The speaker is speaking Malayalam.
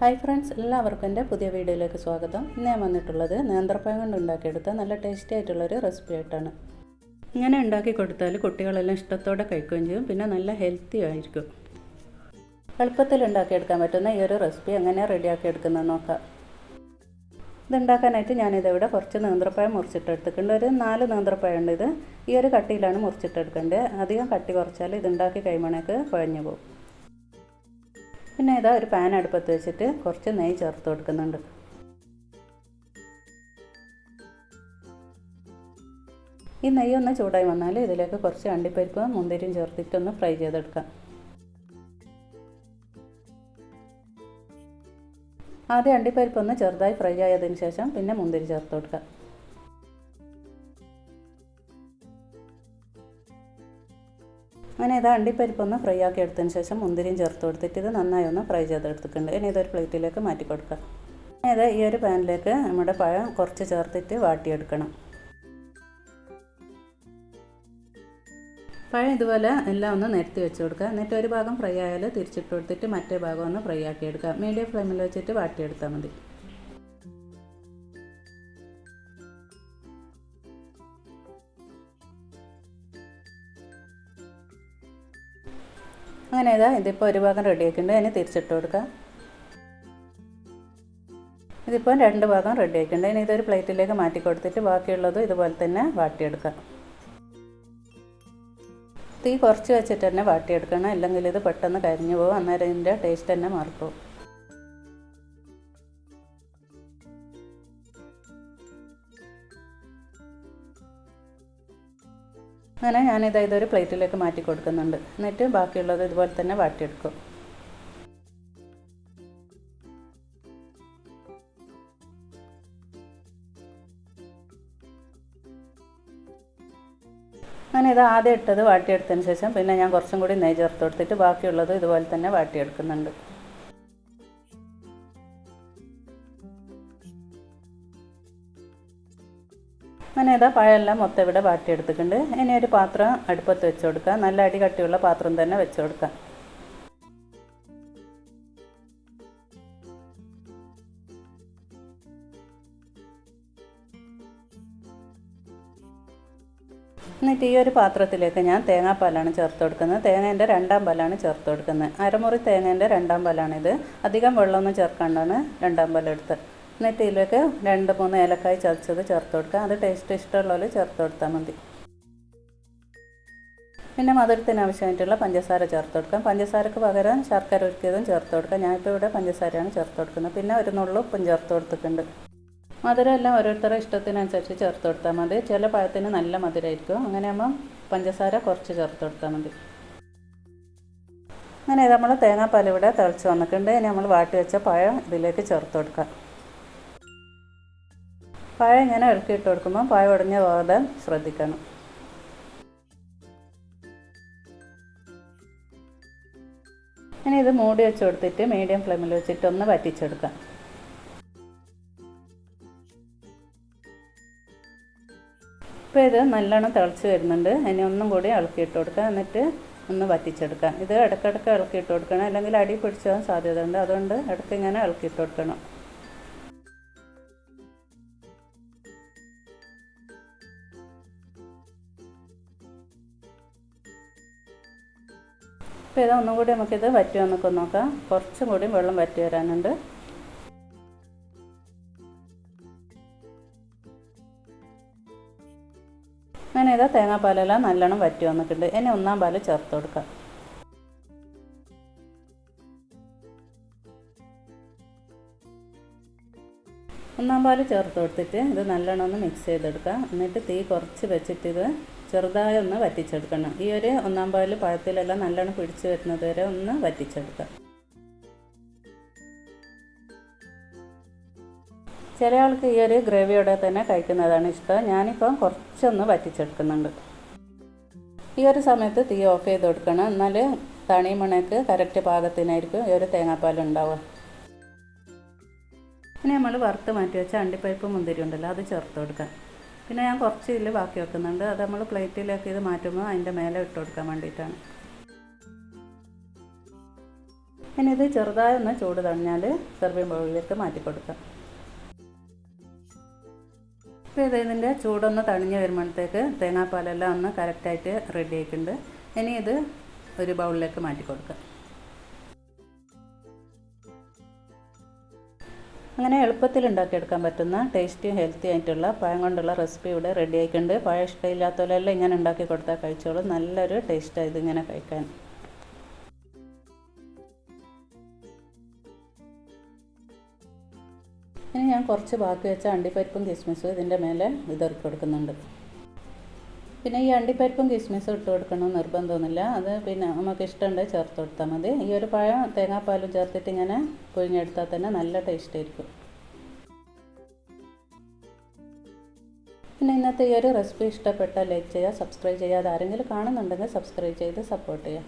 ഹായ് ഫ്രണ്ട്സ് എല്ലാവർക്കും എന്റെ പുതിയ വീഡിയോയിലേക്ക് സ്വാഗതം. ഇന്ന് ഞാൻ വന്നിട്ടുള്ളത് നേന്ത്രപ്പഴം കൊണ്ട് ഉണ്ടാക്കിയെടുത്ത നല്ല ടേസ്റ്റി ആയിട്ടുള്ളൊരു റെസിപ്പി ആയിട്ടാണ്. ഇങ്ങനെ ഉണ്ടാക്കി കൊടുത്താൽ കുട്ടികളെല്ലാം ഇഷ്ടത്തോടെ കഴിക്കുകയും ചെയ്യും പിന്നെ നല്ല ഹെൽത്തി ആയിരിക്കും. എളുപ്പത്തിൽ ഉണ്ടാക്കിയെടുക്കാൻ പറ്റുന്ന ഈ ഒരു റെസിപ്പി എങ്ങനെ റെഡിയാക്കി എടുക്കുന്നത് നോക്കാം. ഇതുണ്ടാക്കാനായിട്ട് ഞാനിതിവിടെ കുറച്ച് നേന്ത്രപ്പഴം മുറിച്ചിട്ടെടുത്തിട്ടുണ്ട്. ഒരു നാല് നേന്ത്രപ്പഴം ഉണ്ട് ഇത്. ഈ ഒരു കട്ടിയിലാണ് മുറിച്ചിട്ടെടുക്കേണ്ടത്. അധികം കട്ടി കുറച്ചാൽ ഇതുണ്ടാക്കി കഴിയുമ്പോഴേക്ക് കുഴഞ്ഞു പോകും. പിന്നെ ഇതാ ഒരു പാൻ അടുപ്പത്ത് വെച്ചിട്ട് കുറച്ച് നെയ്യ് ചേർത്ത് കൊടുക്കുന്നുണ്ട്. ഈ നെയ്യ് ഒന്ന് ചൂടായി വന്നാൽ ഇതിലേക്ക് കുറച്ച് അണ്ടിപ്പരിപ്പും മുന്തിരിയും ചേർത്തിട്ട് ഒന്ന് ഫ്രൈ ചെയ്തെടുക്കാം. ആദ്യം അണ്ടിപ്പരിപ്പ് ഒന്ന് ചെറുതായി ഫ്രൈ ആയതിനു ശേഷം പിന്നെ മുന്തിരി ചേർത്ത് കൊടുക്കാം. അങ്ങനെ ഇത് അണ്ടിപ്പരിപ്പൊന്ന് ഫ്രൈ ആക്കി എടുത്തതിന് ശേഷം മുന്തിരിയും ചേർത്ത് കൊടുത്തിട്ട് ഇത് നന്നായി ഒന്ന് ഫ്രൈ ചെയ്തെടുത്തിട്ടുണ്ട് ഇനി ഇതൊരു പ്ലേറ്റിലേക്ക് മാറ്റി കൊടുക്കാം ഇത് ഈ ഒരു പാനിലേക്ക് നമ്മുടെ പഴം കുറച്ച് ചേർത്തിട്ട് വാട്ടിയെടുക്കണം. പഴം ഇതുപോലെ എല്ലാം ഒന്ന് നിരത്തി വെച്ച് കൊടുക്കുക. എന്നിട്ട് ഒരു ഭാഗം ഫ്രൈ ആയാൽ തിരിച്ചിട്ട് കൊടുത്തിട്ട് മറ്റേ ഭാഗം ഒന്ന് ഫ്രൈ ആക്കി എടുക്കുക. മീഡിയം ഫ്ലെയിമിൽ വെച്ചിട്ട് വാട്ടിയെടുത്താൽ മതി. അങ്ങനെ ഇതാ ഇതിപ്പോൾ ഒരു ഭാഗം റെഡി ആക്കിയിട്ടുണ്ട്. അതിന് തിരിച്ചിട്ട് കൊടുക്കുക ഇതിപ്പോൾ രണ്ട് ഭാഗം റെഡി ആക്കിയിട്ടുണ്ട്. ഇനി ഇതൊരു പ്ലേറ്റിലേക്ക് മാറ്റി കൊടുത്തിട്ട് ബാക്കിയുള്ളത് ഇതുപോലെ തന്നെ വാട്ടിയെടുക്കാം. തീ കുറച്ച് വെച്ചിട്ട് തന്നെ വാട്ടിയെടുക്കണം. അല്ലെങ്കിൽ ഇത് പെട്ടെന്ന് കരിഞ്ഞു പോകും. അന്നേരം ഇതിന്റെ ടേസ്റ്റ് തന്നെ മാറിപ്പോവും. അങ്ങനെ ഞാനിത് ഇതൊരു പ്ലേറ്റിലേക്ക് മാറ്റി കൊടുക്കുന്നുണ്ട്. എന്നിട്ട് ബാക്കിയുള്ളത് ഇതുപോലെ തന്നെ വാട്ടിയെടുക്കും. അങ്ങനെ ഇത് ആദ്യം ഇട്ടത് വാട്ടിയെടുത്തതിന് ശേഷം പിന്നെ ഞാൻ കുറച്ചും കൂടി നെയ്യ് ചേർത്ത് കൊടുത്തിട്ട് ബാക്കിയുള്ളത് ഇതുപോലെ തന്നെ വാട്ടിയെടുക്കുന്നുണ്ട്. അങ്ങനെ ഇതാ പഴമെല്ലാം മൊത്തം ഇവിടെ വാട്ടിയെടുത്തിട്ടുണ്ട്. ഇനി ഒരു പാത്രം അടുപ്പത്ത് വെച്ച് കൊടുക്കുക നല്ല അടി കട്ടിയുള്ള പാത്രം തന്നെ വെച്ച് കൊടുക്കുക എന്നിട്ട് ഈ ഒരു പാത്രത്തിലേക്ക് ഞാൻ തേങ്ങാപ്പാലാണ് ചേർത്ത് കൊടുക്കുന്നത്. തേങ്ങേന്റെ രണ്ടാം പാലാണ് ചേർത്ത് കൊടുക്കുന്നത്. അരമുറി തേങ്ങേന്റെ രണ്ടാം പാലാണിത്. അധികം വെള്ളമൊന്നും ചേർക്കാണ്ടാണ് രണ്ടാം പാലെടുത്ത് എന്നിട്ട് ഇതിലേക്ക് രണ്ട് മൂന്ന് ഏലക്കായ് ചതച്ചത് ചേർത്ത് കൊടുക്കുക. അത് ടേസ്റ്റ് ഇഷ്ടമുള്ള പോലെ ചേർത്ത് കൊടുത്താൽ മതി. പിന്നെ മധുരത്തിന് ആവശ്യമായിട്ടുള്ള പഞ്ചസാര ചേർത്ത് കൊടുക്കാം. പഞ്ചസാരക്ക് പകരം ശർക്കര ഒരുക്കിയതും ചേർത്ത് കൊടുക്കാം. ഞാനിപ്പോൾ ഇവിടെ പഞ്ചസാരയാണ് ചേർത്ത് കൊടുക്കുന്നത്. പിന്നെ ഒരു നുള്ളു ഉപ്പും ചേർത്ത് കൊടുത്തിട്ടുണ്ട്. മധുരം എല്ലാം ഓരോരുത്തരുടെ ഇഷ്ടത്തിനനുസരിച്ച് ചേർത്ത് കൊടുത്താൽ മതി. ചില പഴത്തിന് നല്ല മധുരമായിരിക്കും അങ്ങനെയാകുമ്പം പഞ്ചസാര കുറച്ച് ചേർത്ത് കൊടുത്താൽ മതി. അങ്ങനെ നമ്മൾ തേങ്ങാപ്പാൽ ഇവിടെ തിളച്ച് വന്നിട്ടുണ്ട്. ഇനി നമ്മൾ വാട്ടി വെച്ച പഴം ഇതിലേക്ക് ചേർത്ത് കൊടുക്കാം. പഴം ഇങ്ങനെ ഇളക്കിയിട്ട് കൊടുക്കുമ്പോൾ പായ ഉടഞ്ഞ പോകാതെ ശ്രദ്ധിക്കണം. ഇനി ഇത് മൂടി വെച്ച് കൊടുത്തിട്ട് മീഡിയം ഫ്ലെയിമിൽ വെച്ചിട്ട് ഒന്ന് വറ്റിച്ചെടുക്കാം. ഇപ്പോൾ ഇത് നല്ലോണം തിളച്ച് വരുന്നുണ്ട്. ഇനി ഒന്നും കൂടി ഇളക്കിയിട്ട് കൊടുക്കുക എന്നിട്ട് ഒന്ന് വറ്റിച്ചെടുക്കാം. ഇത് ഇടയ്ക്കിടയ്ക്ക് ഇളക്കിയിട്ട് കൊടുക്കണം. അല്ലെങ്കിൽ അടി പിടിച്ചാൻ സാധ്യത ഉണ്ട് അതുകൊണ്ട് ഇടയ്ക്ക് ഇങ്ങനെ ഇളക്കിയിട്ട് കൊടുക്കണം. അപ്പോൾ ഇത് ഒന്നും കൂടി നമുക്കിത് വറ്റുമോ എന്നൊക്കെ നോക്കാം. കുറച്ചും കൂടി വെള്ളം വറ്റി വരാനുണ്ട്. അങ്ങനെ ഇതാ തേങ്ങാപ്പാലെല്ലാം നല്ലോണം വറ്റി വന്നിട്ടുണ്ട്. ഇനി ഒന്നാം പാൽ ചേർത്ത് കൊടുക്കാം. ഒന്നാം പാൽ ചേർത്ത് കൊടുത്തിട്ട് ഇത് നല്ലോണം ഒന്ന് മിക്സ് ചെയ്തെടുക്കുക. എന്നിട്ട് തീ കുറച്ച് വെച്ചിട്ട് ഇത് ചെറുതായി ഒന്ന് വറ്റിച്ചെടുക്കണം. ഈ ഒരു ഒന്നാം പാൽ പഴത്തിലെല്ലാം നല്ലോണം പിടിച്ച് വരുന്നത് വരെ ഒന്ന് വറ്റിച്ചെടുക്കുക. ചില ആൾക്ക് ഈ ഒരു ഗ്രേവിയോടെ തന്നെ കഴിക്കുന്നതാണ് ഇഷ്ടം. ഞാനിപ്പം കുറച്ചൊന്ന് വറ്റിച്ചെടുക്കുന്നുണ്ട്. ഈ ഒരു സമയത്ത് തീ ഓഫ് ചെയ്ത് കൊടുക്കണം. എന്നാൽ തണിമണക്ക് കറക്റ്റ് പാകത്തിനായിരിക്കും ഈ ഒരു തേങ്ങാപ്പാൽ ഉണ്ടാവുക. ഇനി നമ്മൾ വറുത്ത് മാറ്റി വെച്ച അണ്ടിപ്പരിപ്പ് മുന്തിരി ഉണ്ടല്ലോ അത് ചേർത്ത് കൊടുക്കാം. പിന്നെ ഞാൻ കുറച്ച് ഇതിൽ ബാക്കി വെക്കുന്നുണ്ട്. അത് നമ്മൾ പ്ലേറ്റിലേക്ക് ഇത് മാറ്റുമ്പോൾ അതിന്റെ മേലെ ഇട്ട് കൊടുക്കാൻ വേണ്ടിയിട്ടാണ്. ഇനി ഇത് ചെറുതായി ഒന്ന് ചൂട് തണിഞ്ഞാൽ സെർവിങ് ബൗളിലേക്ക് മാറ്റി കൊടുക്കാം. ഇപ്പോൾ ഇത് ഇതിന്റെ ചൂടൊന്ന് തണിഞ്ഞ് വരുമ്പോഴത്തേക്ക് തേങ്ങാപ്പാലെല്ലാം ഒന്ന് കറക്റ്റായിട്ട് റെഡി ആയിട്ടുണ്ട്. ഇനി ഇത് ഒരു ബൗളിലേക്ക് മാറ്റി കൊടുക്കാം. അങ്ങനെ എളുപ്പത്തിൽ ഉണ്ടാക്കിയെടുക്കാൻ പറ്റുന്ന ടേസ്റ്റി ഹെൽത്തി ആയിട്ടുള്ള പഴം കൊണ്ടുള്ള റെസിപ്പി ഇവിടെ റെഡി ആയിട്ടുണ്ട്. പഴം ഇഷ്ടമില്ലാത്തവരെല്ലാം ഇങ്ങനെ ഉണ്ടാക്കി കൊടുത്താൽ കഴിച്ചോളൂ. നല്ലൊരു ടേസ്റ്റാണ് ഇതിങ്ങനെ കഴിക്കാൻ. ഇനി ഞാൻ കുറച്ച് ബാക്കി വെച്ച അണ്ടിപ്പരിപ്പും കിസ്മിസും ഇതിന്റെ മേലെ വിതറി കൊടുക്കുന്നുണ്ട്. പിന്നെ ഈ അണ്ടിപ്പരിപ്പും കിസ്മിസും ഇട്ട് കൊടുക്കണം നിർബന്ധമൊന്നുമില്ല. അത് പിന്നെ നമുക്ക് ഇഷ്ടമുണ്ട് ചേർത്ത് കൊടുത്താൽ മതി. ഈ ഒരു പഴം തേങ്ങാപ്പാലും ചേർത്തിട്ട് ഇങ്ങനെ പുഴിഞ്ഞെടുത്താൽ തന്നെ നല്ല ടേസ്റ്റ് ആയിരിക്കും. പിന്നെ ഇന്നത്തെ ഈ ഒരു റെസിപ്പി ഇഷ്ടപ്പെട്ടാൽ ലൈക്ക് ചെയ്യുക സബ്സ്ക്രൈബ് ചെയ്യാതെ ആരെങ്കിലും കാണുന്നുണ്ടെങ്കിൽ സബ്സ്ക്രൈബ് ചെയ്ത് സപ്പോർട്ട് ചെയ്യുക.